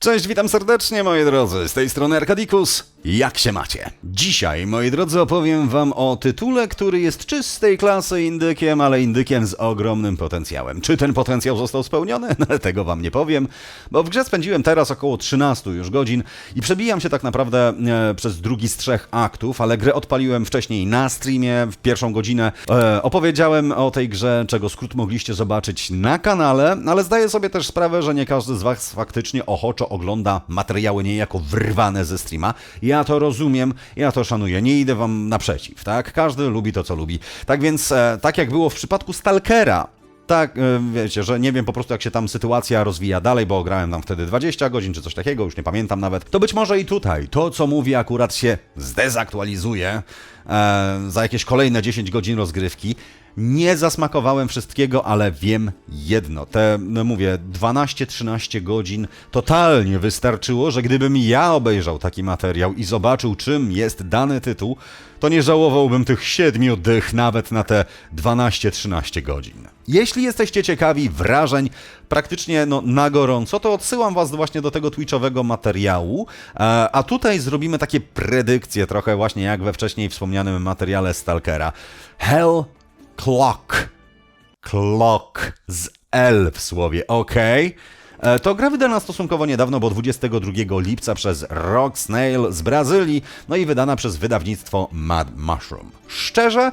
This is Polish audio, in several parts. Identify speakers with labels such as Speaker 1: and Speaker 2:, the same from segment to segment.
Speaker 1: Cześć, witam serdecznie moi drodzy, z tej strony Arkadikus. Jak się macie? Dzisiaj, moi drodzy, opowiem wam o tytule, który jest czystej klasy indykiem, ale indykiem z ogromnym potencjałem. Czy ten potencjał został spełniony? No, tego wam nie powiem, bo w grze spędziłem teraz około 13 już godzin i przebijam się tak naprawdę e, przez drugi z trzech aktów, ale grę odpaliłem wcześniej na streamie, w pierwszą godzinę. E, opowiedziałem o tej grze, czego skrót mogliście zobaczyć na kanale, ale zdaję sobie też sprawę, że nie każdy z was faktycznie ochoczo ogląda materiały niejako wyrwane ze streama. Ja to rozumiem, ja to szanuję, nie idę wam naprzeciw, tak? Każdy lubi to, co lubi. Tak więc, e, tak jak było w przypadku Stalkera, tak, e, wiecie, że nie wiem po prostu jak się tam sytuacja rozwija dalej, bo grałem tam wtedy 20 godzin czy coś takiego, już nie pamiętam nawet. To być może i tutaj to, co mówię, akurat się zdezaktualizuje e, za jakieś kolejne 10 godzin rozgrywki. Nie zasmakowałem wszystkiego, ale wiem jedno. Te, no mówię, 12-13 godzin totalnie wystarczyło, że gdybym ja obejrzał taki materiał i zobaczył, czym jest dany tytuł, to nie żałowałbym tych 7 dych nawet na te 12-13 godzin. Jeśli jesteście ciekawi wrażeń praktycznie no, na gorąco, to odsyłam was właśnie do tego twitchowego materiału, e, a tutaj zrobimy takie predykcje trochę właśnie jak we wcześniej wspomnianym materiale Stalkera. Hell Clock. Clock z L w słowie, ok. E, To gra wydana stosunkowo niedawno, bo 22 lipca przez Rock Snail z Brazylii, no i wydana przez wydawnictwo Mad Mushroom. Szczerze,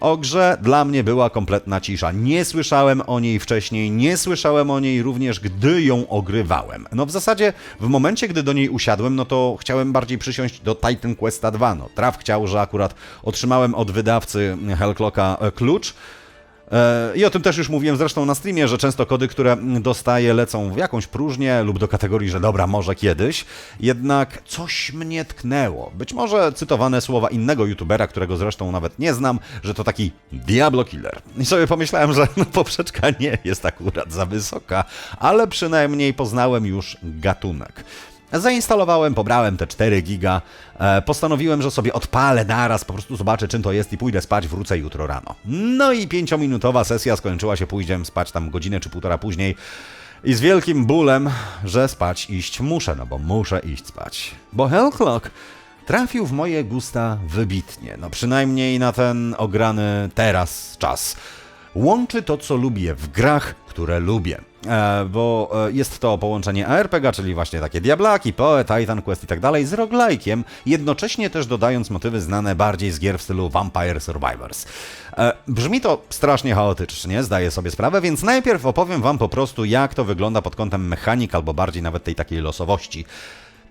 Speaker 1: o grze dla mnie była kompletna cisza. Nie słyszałem o niej wcześniej, nie słyszałem o niej również, gdy ją ogrywałem. No w zasadzie w momencie, gdy do niej usiadłem, no to chciałem bardziej przysiąść do Titan Questa 2. No, Traf chciał, że akurat otrzymałem od wydawcy Hellclocka e, klucz, I o tym też już mówiłem zresztą na streamie, że często kody, które dostaję, lecą w jakąś próżnię lub do kategorii, że dobra, może kiedyś. Jednak coś mnie tknęło. Być może cytowane słowa innego youtubera, którego zresztą nawet nie znam, że to taki Diablo Killer. I sobie pomyślałem, że no, poprzeczka nie jest akurat za wysoka, ale przynajmniej poznałem już gatunek. Zainstalowałem, pobrałem te 4 giga, e, postanowiłem, że sobie odpalę naraz, po prostu zobaczę czym to jest i pójdę spać, wrócę jutro rano. No i pięciominutowa sesja skończyła się, pójdziemy spać tam godzinę czy półtora później i z wielkim bólem, że spać iść muszę, no bo muszę iść spać. Bo Hellclock trafił w moje gusta wybitnie, no przynajmniej na ten ograny teraz czas. Łączy to, co lubię w grach, które lubię. E, bo e, jest to połączenie ARPG, czyli właśnie takie Diablaki, Poe, Titan Quest i tak dalej, z roguelike'iem, jednocześnie też dodając motywy znane bardziej z gier w stylu Vampire Survivors. E, brzmi to strasznie chaotycznie, zdaję sobie sprawę, więc najpierw opowiem wam po prostu, jak to wygląda pod kątem mechanik, albo bardziej nawet tej takiej losowości.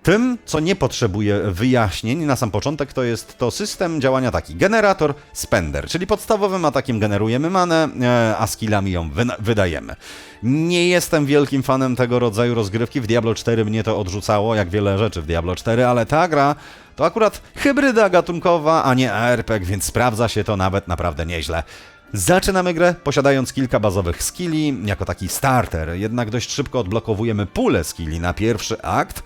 Speaker 1: Tym, co nie potrzebuje wyjaśnień na sam początek, to jest to system działania taki. Generator, spender, czyli podstawowym atakiem generujemy manę, e, a skillami ją wydajemy. Nie jestem wielkim fanem tego rodzaju rozgrywki. W Diablo 4 mnie to odrzucało, jak wiele rzeczy w Diablo 4, ale ta gra to akurat hybryda gatunkowa, a nie ARPG, więc sprawdza się to nawet naprawdę nieźle. Zaczynamy grę posiadając kilka bazowych skilli, jako taki starter, jednak dość szybko odblokowujemy pulę skilli na pierwszy akt.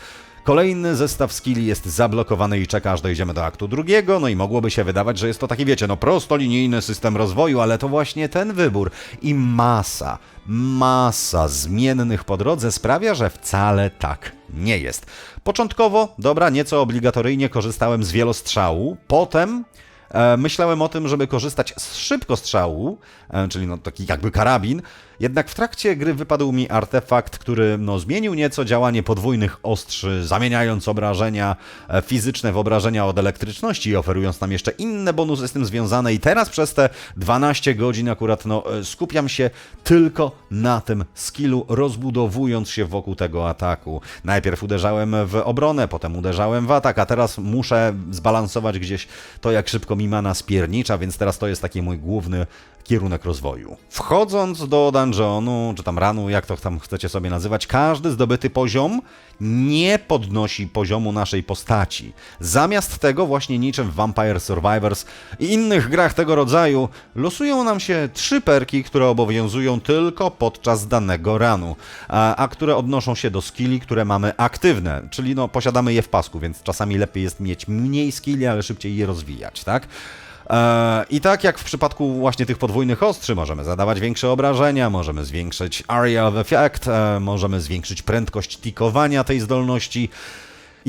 Speaker 1: Kolejny zestaw skilli jest zablokowany i czeka, aż dojdziemy do aktu drugiego, no i mogłoby się wydawać, że jest to taki, wiecie, no prostolinijny system rozwoju, ale to właśnie ten wybór. I masa, masa zmiennych po drodze sprawia, że wcale tak nie jest. Początkowo, dobra, nieco obligatoryjnie korzystałem z wielostrzału, potem e, myślałem o tym, żeby korzystać z szybkostrzału, e, czyli no taki jakby karabin, jednak w trakcie gry wypadł mi artefakt, który no, zmienił nieco działanie podwójnych ostrzy, zamieniając obrażenia e, fizyczne w obrażenia od elektryczności i oferując nam jeszcze inne bonusy z tym związane i teraz przez te 12 godzin akurat no, e, skupiam się tylko na tym skillu, rozbudowując się wokół tego ataku. Najpierw uderzałem w obronę, potem uderzałem w atak, a teraz muszę zbalansować gdzieś to, jak szybko mi mana spiernicza, więc teraz to jest taki mój główny kierunek rozwoju. Wchodząc do dungeonu, czy tam ranu, jak to tam chcecie sobie nazywać, każdy zdobyty poziom nie podnosi poziomu naszej postaci. Zamiast tego, właśnie niczym w Vampire Survivors i innych grach tego rodzaju, losują nam się trzy perki, które obowiązują tylko podczas danego ranu, a, a które odnoszą się do skilli, które mamy aktywne, czyli no posiadamy je w pasku, więc czasami lepiej jest mieć mniej skilli, ale szybciej je rozwijać, tak? E, I tak jak w przypadku właśnie tych podwójnych ostrzy, możemy zadawać większe obrażenia, możemy zwiększyć area of effect, e, możemy zwiększyć prędkość tikowania tej zdolności.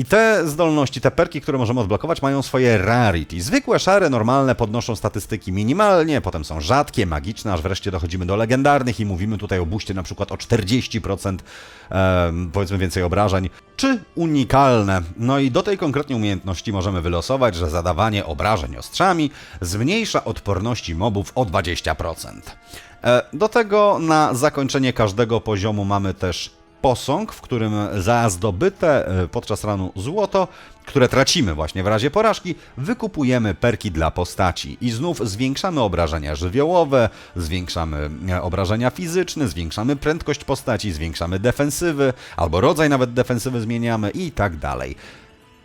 Speaker 1: I te zdolności, te perki, które możemy odblokować, mają swoje rarity. Zwykłe, szare, normalne podnoszą statystyki minimalnie, potem są rzadkie, magiczne, aż wreszcie dochodzimy do legendarnych i mówimy tutaj o buście na przykład o 40%, e, powiedzmy więcej obrażeń, czy unikalne. No i do tej konkretnej umiejętności możemy wylosować, że zadawanie obrażeń ostrzami zmniejsza odporności mobów o 20%. E, do tego na zakończenie każdego poziomu mamy też posąg, w którym za zdobyte e, podczas ranu złoto, które tracimy właśnie w razie porażki, wykupujemy perki dla postaci i znów zwiększamy obrażenia żywiołowe, zwiększamy e, obrażenia fizyczne, zwiększamy prędkość postaci, zwiększamy defensywy, albo rodzaj nawet defensywy zmieniamy i tak dalej.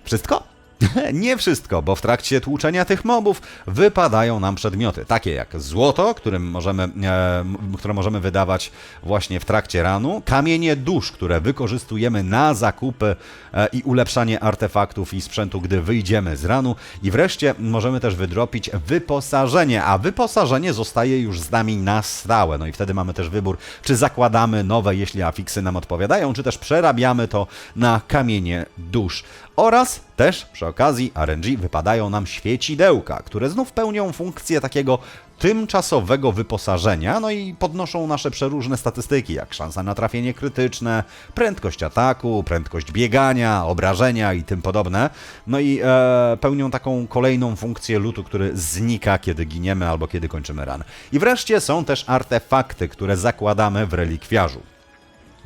Speaker 1: Wszystko? Nie wszystko, bo w trakcie tłuczenia tych mobów wypadają nam przedmioty, takie jak złoto, którym możemy, e, które możemy wydawać właśnie w trakcie ranu, kamienie dusz, które wykorzystujemy na zakupy e, i ulepszanie artefaktów i sprzętu, gdy wyjdziemy z ranu i wreszcie możemy też wydropić wyposażenie, a wyposażenie zostaje już z nami na stałe, no i wtedy mamy też wybór, czy zakładamy nowe, jeśli afiksy nam odpowiadają, czy też przerabiamy to na kamienie dusz. Oraz też przy okazji RNG wypadają nam świecidełka, które znów pełnią funkcję takiego tymczasowego wyposażenia, no i podnoszą nasze przeróżne statystyki, jak szansa na trafienie krytyczne, prędkość ataku, prędkość biegania, obrażenia i tym podobne. No i e, pełnią taką kolejną funkcję lutu, który znika, kiedy giniemy albo kiedy kończymy ran. I wreszcie są też artefakty, które zakładamy w relikwiarzu.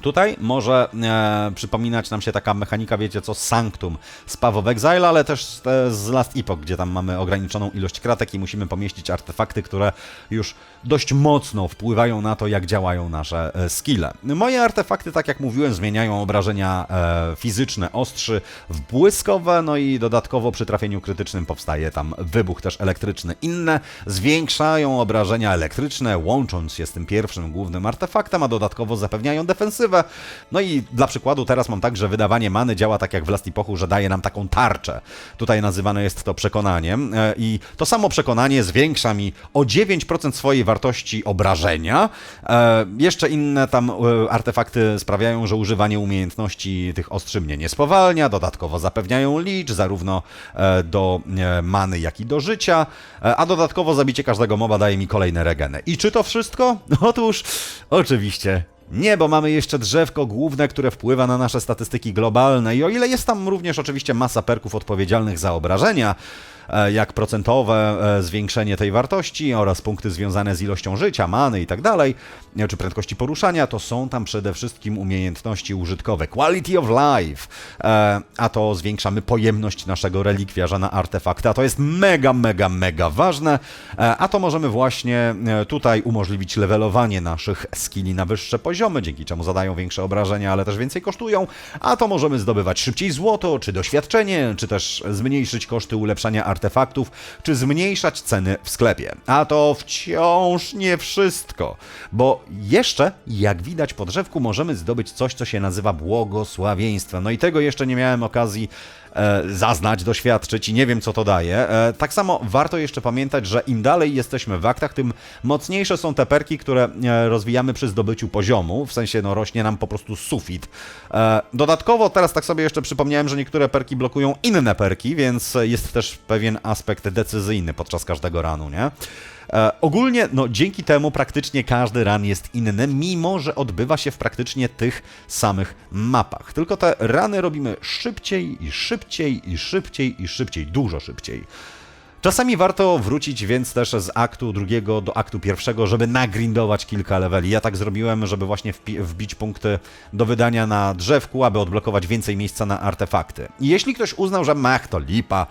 Speaker 1: Tutaj może e, przypominać nam się taka mechanika, wiecie co, Sanctum z Path of Exile, ale też e, z Last Epoch, gdzie tam mamy ograniczoną ilość kratek i musimy pomieścić artefakty, które już dość mocno wpływają na to, jak działają nasze e, skille. Moje artefakty, tak jak mówiłem, zmieniają obrażenia e, fizyczne ostrzy w błyskowe, no i dodatkowo przy trafieniu krytycznym powstaje tam wybuch też elektryczny. Inne zwiększają obrażenia elektryczne, łącząc się z tym pierwszym głównym artefaktem, a dodatkowo zapewniają defensywę. No i dla przykładu teraz mam tak, że wydawanie many działa tak jak w Last Epochu, że daje nam taką tarczę. Tutaj nazywane jest to przekonaniem e, i to samo przekonanie zwiększa mi o 9% swojej wartości obrażenia. E, Jeszcze inne tam e, artefakty sprawiają, że używanie umiejętności tych ostrzy mnie nie spowalnia, dodatkowo zapewniają licz zarówno do many, jak i do życia, a dodatkowo zabicie każdego moba daje mi kolejne regeny. I czy to wszystko? Otóż oczywiście nie, bo mamy jeszcze drzewko główne, które wpływa na nasze statystyki globalne i o ile jest tam również oczywiście masa perków odpowiedzialnych za obrażenia, jak procentowe e, zwiększenie tej wartości oraz punkty związane z ilością życia, many i tak dalej, e, czy prędkości poruszania, to są tam przede wszystkim umiejętności użytkowe. Quality of life, e, a to zwiększamy pojemność naszego relikwiarza na artefakty, a to jest mega, mega, mega ważne, e, a to możemy właśnie e, tutaj umożliwić levelowanie naszych skilli na wyższe poziomy, dzięki czemu zadają większe obrażenia, ale też więcej kosztują, a to możemy zdobywać szybciej złoto, czy doświadczenie, czy też zmniejszyć koszty ulepszania artefaktów, czy zmniejszać ceny w sklepie. A to wciąż nie wszystko, bo jeszcze, jak widać po drzewku, możemy zdobyć coś, co się nazywa błogosławieństwem. No i tego jeszcze nie miałem okazji zaznać, doświadczyć i nie wiem, co to daje. E, tak samo warto jeszcze pamiętać, że im dalej jesteśmy w aktach, tym mocniejsze są te perki, które e, rozwijamy przy zdobyciu poziomu, w sensie no rośnie nam po prostu sufit. E, dodatkowo teraz tak sobie jeszcze przypomniałem, że niektóre perki blokują inne perki, więc jest też pewien aspekt decyzyjny podczas każdego ranu, nie? E, ogólnie, no dzięki temu praktycznie każdy run jest inny, mimo że odbywa się w praktycznie tych samych mapach. Tylko te rany robimy szybciej i szybciej i szybciej i szybciej, dużo szybciej. Czasami warto wrócić więc też z aktu drugiego do aktu pierwszego, żeby nagrindować kilka leveli. Ja tak zrobiłem, żeby właśnie wbić punkty do wydania na drzewku, aby odblokować więcej miejsca na artefakty. I jeśli ktoś uznał, że mach to lipa,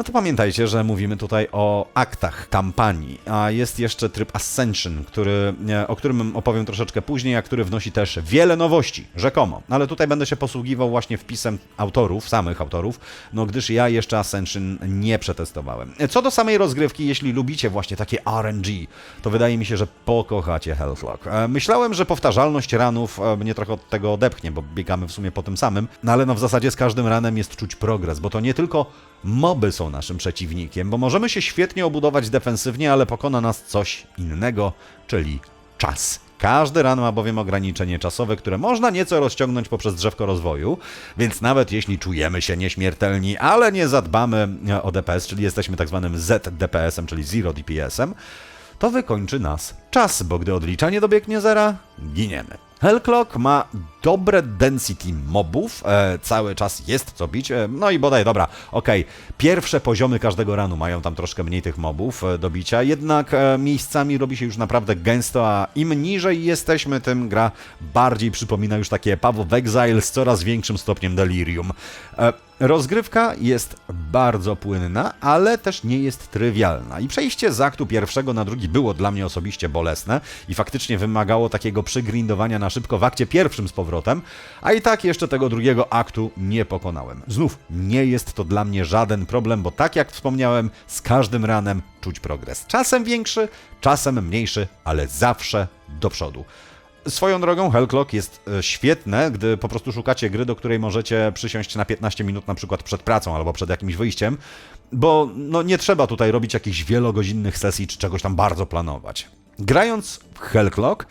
Speaker 1: no to pamiętajcie, że mówimy tutaj o aktach kampanii, a jest jeszcze tryb Ascension, który, o którym opowiem troszeczkę później, a który wnosi też wiele nowości, rzekomo. Ale tutaj będę się posługiwał właśnie wpisem autorów, samych autorów, no gdyż ja jeszcze Ascension nie przetestowałem. Co do samej rozgrywki, jeśli lubicie właśnie takie RNG, to wydaje mi się, że pokochacie Healthlock. E, Myślałem, że powtarzalność ranów e, mnie trochę od tego odepchnie, bo biegamy w sumie po tym samym, no ale no w zasadzie z każdym ranem jest czuć progres, bo to nie tylko moby są naszym przeciwnikiem, bo możemy się świetnie obudować defensywnie, ale pokona nas coś innego, czyli czas. Każdy ran ma bowiem ograniczenie czasowe, które można nieco rozciągnąć poprzez drzewko rozwoju, więc nawet jeśli czujemy się nieśmiertelni, ale nie zadbamy e, o DPS, czyli jesteśmy tak zwanym ZDPS-em, czyli Zero DPS-em, to wykończy nas czas, bo gdy odliczanie dobiegnie zera, giniemy. Hellclock ma dobre density mobów, e, cały czas jest co bić, e, no i bodaj, dobra, okej, pierwsze poziomy każdego ranu mają tam troszkę mniej tych mobów e, do bicia, jednak e, miejscami robi się już naprawdę gęsto, a im niżej jesteśmy, tym gra bardziej przypomina już takie of Exile z coraz większym stopniem delirium. E, Rozgrywka jest bardzo płynna, ale też nie jest trywialna. I przejście z aktu pierwszego na drugi było dla mnie osobiście bolesne i faktycznie wymagało takiego przygrindowania na szybko w akcie pierwszym z powrotem, a i tak jeszcze tego drugiego aktu nie pokonałem. Znów, nie jest to dla mnie żaden problem, bo tak jak wspomniałem, z każdym ranem czuć progres. Czasem większy, czasem mniejszy, ale zawsze do przodu. Swoją drogą Hellclock jest e, świetne, gdy po prostu szukacie gry, do której możecie przysiąść na 15 minut na przykład przed pracą albo przed jakimś wyjściem, bo no, nie trzeba tutaj robić jakichś wielogodzinnych sesji czy czegoś tam bardzo planować. Grając w Hellclock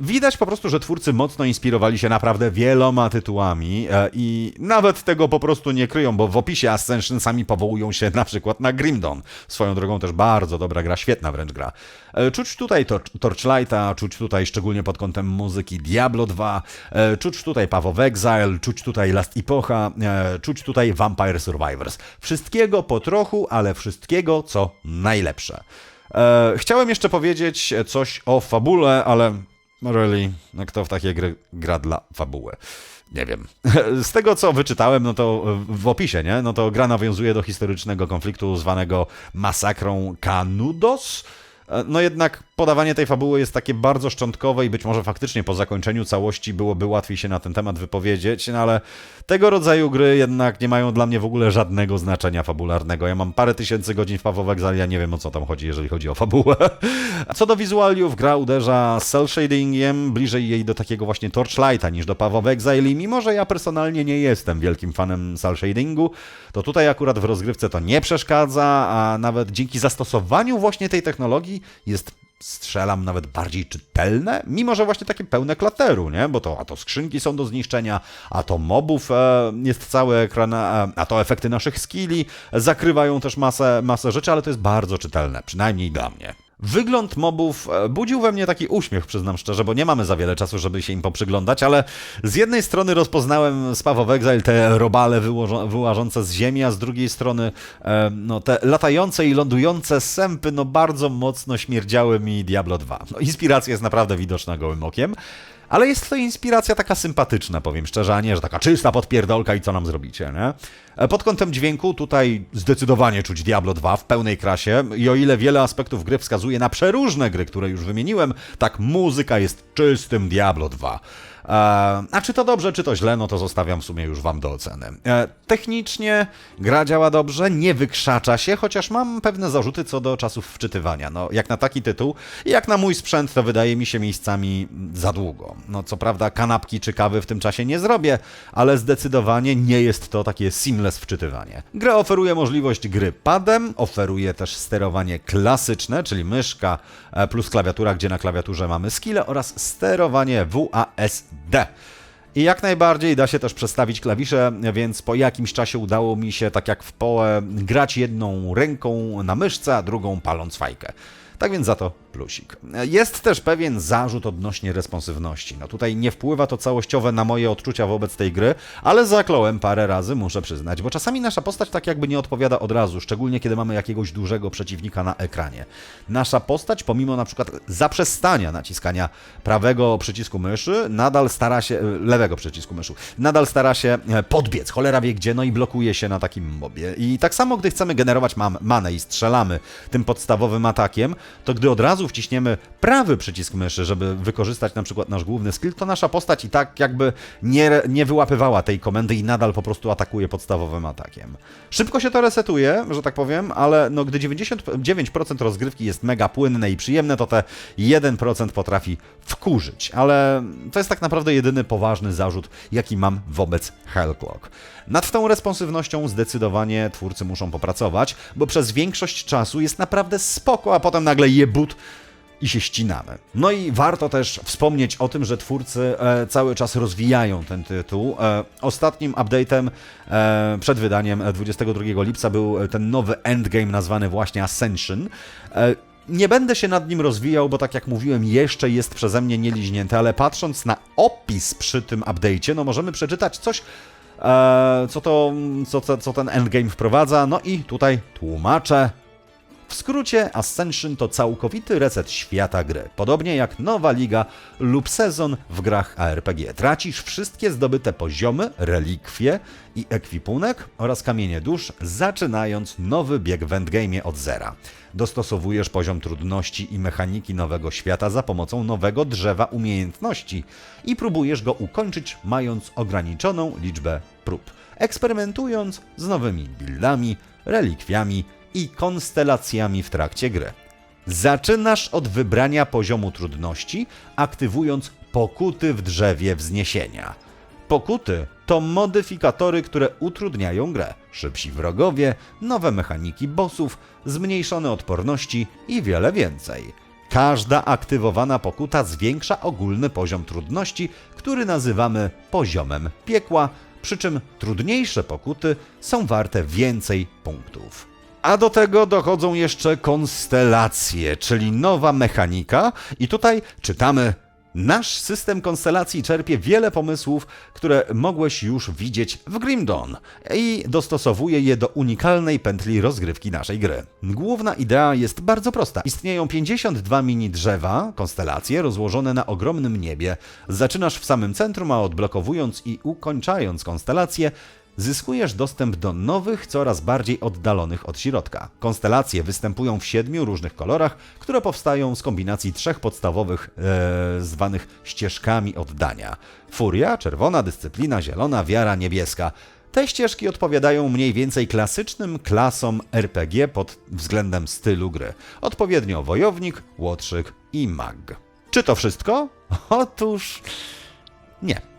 Speaker 1: Widać po prostu, że twórcy mocno inspirowali się naprawdę wieloma tytułami e, i nawet tego po prostu nie kryją, bo w opisie Ascension sami powołują się na przykład na Grimdon. Swoją drogą też bardzo dobra gra, świetna wręcz gra. E, Czuć tutaj Tor Torchlighta, czuć tutaj szczególnie pod kątem muzyki Diablo 2, e, czuć tutaj Path of Exile, czuć tutaj Last Epocha, e, czuć tutaj Vampire Survivors. Wszystkiego po trochu, ale wszystkiego co najlepsze. E, Chciałem jeszcze powiedzieć coś o fabule, ale Really? No kto w takie gry gra dla fabuły? Nie wiem. Z tego, co wyczytałem, no to w opisie, nie? No to gra nawiązuje do historycznego konfliktu zwanego masakrą Kanudos. E, No jednak podawanie tej fabuły jest takie bardzo szczątkowe i być może faktycznie po zakończeniu całości byłoby łatwiej się na ten temat wypowiedzieć, no ale tego rodzaju gry jednak nie mają dla mnie w ogóle żadnego znaczenia fabularnego. Ja mam parę tysięcy godzin w of Exile, ja nie wiem o co tam chodzi, jeżeli chodzi o fabułę. Co do wizualiów, gra uderza cel shadingiem, bliżej jej do takiego właśnie Torchlighta niż do of Exile i mimo, że ja personalnie nie jestem wielkim fanem cel shadingu, to tutaj akurat w rozgrywce to nie przeszkadza, a nawet dzięki zastosowaniu właśnie tej technologii jest strzelam nawet bardziej czytelne, mimo że właśnie takie pełne klateru, nie? Bo to a to skrzynki są do zniszczenia, a to mobów e, jest cały ekran, a, a to efekty naszych skilli zakrywają też masę, masę rzeczy, ale to jest bardzo czytelne, przynajmniej dla mnie. Wygląd mobów e, budził we mnie taki uśmiech, przyznam szczerze, bo nie mamy za wiele czasu, żeby się im poprzyglądać, ale z jednej strony rozpoznałem z Path of Exile te robale wyłażące z ziemi, a z drugiej strony e, no, te latające i lądujące sępy no bardzo mocno śmierdziały mi Diablo 2. No, inspiracja jest naprawdę widoczna gołym okiem. Ale jest to inspiracja taka sympatyczna, powiem szczerze, a nie, że taka czysta podpierdolka i co nam zrobicie, nie? E, Pod kątem dźwięku tutaj zdecydowanie czuć Diablo 2 w pełnej krasie i o ile wiele aspektów gry wskazuje na przeróżne gry, które już wymieniłem, tak muzyka jest czystym Diablo 2. E, A czy to dobrze, czy to źle, no to zostawiam w sumie już wam do oceny. E, Technicznie gra działa dobrze, nie wykrzacza się, chociaż mam pewne zarzuty co do czasów wczytywania. No, jak na taki tytuł jak na mój sprzęt, to wydaje mi się miejscami za długo. No, co prawda kanapki czy kawy w tym czasie nie zrobię, ale zdecydowanie nie jest to takie seamless wczytywanie. Gra oferuje możliwość gry padem, oferuje też sterowanie klasyczne, czyli myszka e, plus klawiatura, gdzie na klawiaturze mamy skille oraz sterowanie WASD. I jak najbardziej da się też przestawić klawisze, więc po jakimś czasie udało mi się, tak jak w połę, grać jedną ręką na myszce, a drugą paląc fajkę. Tak więc za to plusik. Jest też pewien zarzut odnośnie responsywności. No tutaj nie wpływa to całościowo na moje odczucia wobec tej gry, ale zakląłem parę razy, muszę przyznać, bo czasami nasza postać tak jakby nie odpowiada od razu, szczególnie kiedy mamy jakiegoś dużego przeciwnika na ekranie. Nasza postać, pomimo na przykład zaprzestania naciskania prawego przycisku myszy, nadal stara się, lewego przycisku myszy, nadal stara się e, podbiec, cholera wie gdzie, no i blokuje się na takim mobie. I tak samo, gdy chcemy generować manę i strzelamy tym podstawowym atakiem, to gdy od razu końcu wciśniemy prawy przycisk myszy, żeby wykorzystać na przykład nasz główny skill, to nasza postać i tak jakby nie, nie wyłapywała tej komendy i nadal po prostu atakuje podstawowym atakiem. Szybko się to resetuje, że tak powiem, ale no, gdy 99% rozgrywki jest mega płynne i przyjemne, to te 1% potrafi wkurzyć. Ale to jest tak naprawdę jedyny poważny zarzut, jaki mam wobec Hellclock. Nad tą responsywnością zdecydowanie twórcy muszą popracować, bo przez większość czasu jest naprawdę spoko, a potem nagle jebut i się ścinamy. No i warto też wspomnieć o tym, że twórcy e, cały czas rozwijają ten tytuł. E, ostatnim update'em e, przed wydaniem e, 22 lipca był ten nowy endgame nazwany właśnie Ascension. Nie będę się nad nim rozwijał, bo tak jak mówiłem, jeszcze jest przeze mnie nieliźnięty, ale patrząc na opis przy tym update'cie, no możemy przeczytać coś, co, to, co, co, co ten endgame wprowadza. No i tutaj tłumaczę. W skrócie, Ascension to całkowity reset świata gry, podobnie jak nowa liga lub sezon w grach ARPG. Tracisz wszystkie zdobyte poziomy, relikwie i ekwipunek oraz kamienie dusz, zaczynając nowy bieg w endgame od zera. Dostosowujesz poziom trudności i mechaniki nowego świata za pomocą nowego drzewa umiejętności i próbujesz go ukończyć mając ograniczoną liczbę prób, eksperymentując z nowymi buildami, relikwiami i konstelacjami w trakcie gry. Zaczynasz od wybrania poziomu trudności, aktywując pokuty w drzewie wzniesienia. Pokuty to modyfikatory, które utrudniają grę. Szybsi wrogowie, nowe mechaniki bossów, zmniejszone odporności i wiele więcej. Każda aktywowana pokuta zwiększa ogólny poziom trudności, który nazywamy poziomem piekła, przy czym trudniejsze pokuty są warte więcej punktów. A do tego dochodzą jeszcze konstelacje, czyli nowa mechanika, i tutaj czytamy. Nasz system konstelacji czerpie wiele pomysłów, które mogłeś już widzieć w Grim Dawn i dostosowuje je do unikalnej pętli rozgrywki naszej gry. Główna idea jest bardzo prosta. Istnieją 52 mini drzewa, konstelacje rozłożone na ogromnym niebie. Zaczynasz w samym centrum, a odblokowując i ukończając konstelacje, zyskujesz dostęp do nowych, coraz bardziej oddalonych od środka. Konstelacje występują w siedmiu różnych kolorach, które powstają z kombinacji trzech podstawowych, e, zwanych ścieżkami oddania. Furia, czerwona, dyscyplina, zielona, wiara, niebieska. Te ścieżki odpowiadają mniej więcej klasycznym klasom RPG pod względem stylu gry. Odpowiednio wojownik, łotrzyk i mag. Czy to wszystko? Otóż nie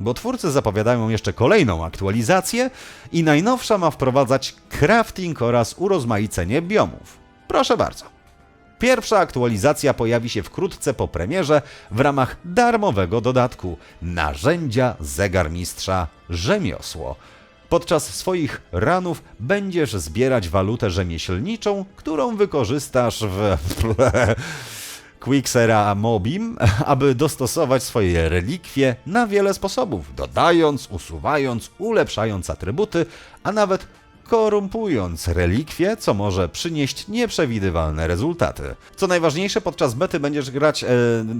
Speaker 1: bo twórcy zapowiadają jeszcze kolejną aktualizację i najnowsza ma wprowadzać crafting oraz urozmaicenie biomów. Proszę bardzo. Pierwsza aktualizacja pojawi się wkrótce po premierze w ramach darmowego dodatku Narzędzia Zegarmistrza Rzemiosło. Podczas swoich ranów będziesz zbierać walutę rzemieślniczą, którą wykorzystasz w Quicksera Mobim, aby dostosować swoje relikwie na wiele sposobów, dodając, usuwając, ulepszając atrybuty, a nawet korumpując relikwie, co może przynieść nieprzewidywalne rezultaty. Co najważniejsze, podczas bety będziesz grać e,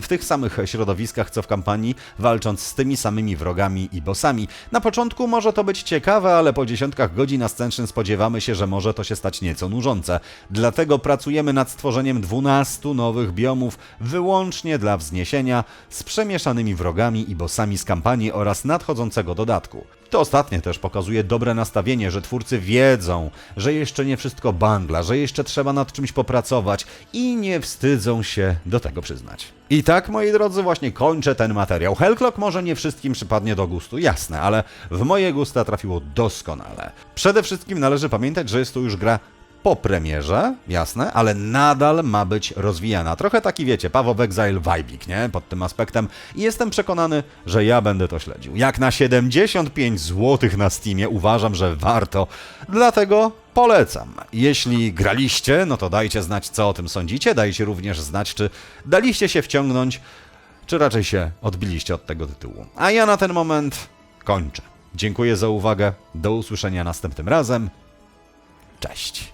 Speaker 1: w tych samych środowiskach co w kampanii, walcząc z tymi samymi wrogami i bossami. Na początku może to być ciekawe, ale po dziesiątkach godzin Ascension spodziewamy się, że może to się stać nieco nużące. Dlatego pracujemy nad stworzeniem 12 nowych biomów wyłącznie dla wzniesienia z przemieszanymi wrogami i bossami z kampanii oraz nadchodzącego dodatku. To ostatnie też pokazuje dobre nastawienie, że twórcy wiedzą, że jeszcze nie wszystko bangla, że jeszcze trzeba nad czymś popracować i nie wstydzą się do tego przyznać. I tak, moi drodzy, właśnie kończę ten materiał. Hellclock może nie wszystkim przypadnie do gustu, jasne, ale w moje gusta trafiło doskonale. Przede wszystkim należy pamiętać, że jest to już gra po premierze, jasne, ale nadal ma być rozwijana. Trochę taki, wiecie, Paweł Exile vibik, nie? Pod tym aspektem. I jestem przekonany, że ja będę to śledził. Jak na 75 zł na Steamie uważam, że warto. Dlatego polecam. Jeśli graliście, no to dajcie znać, co o tym sądzicie. Dajcie również znać, czy daliście się wciągnąć, czy raczej się odbiliście od tego tytułu. A ja na ten moment kończę. Dziękuję za uwagę. Do usłyszenia następnym razem. Cześć.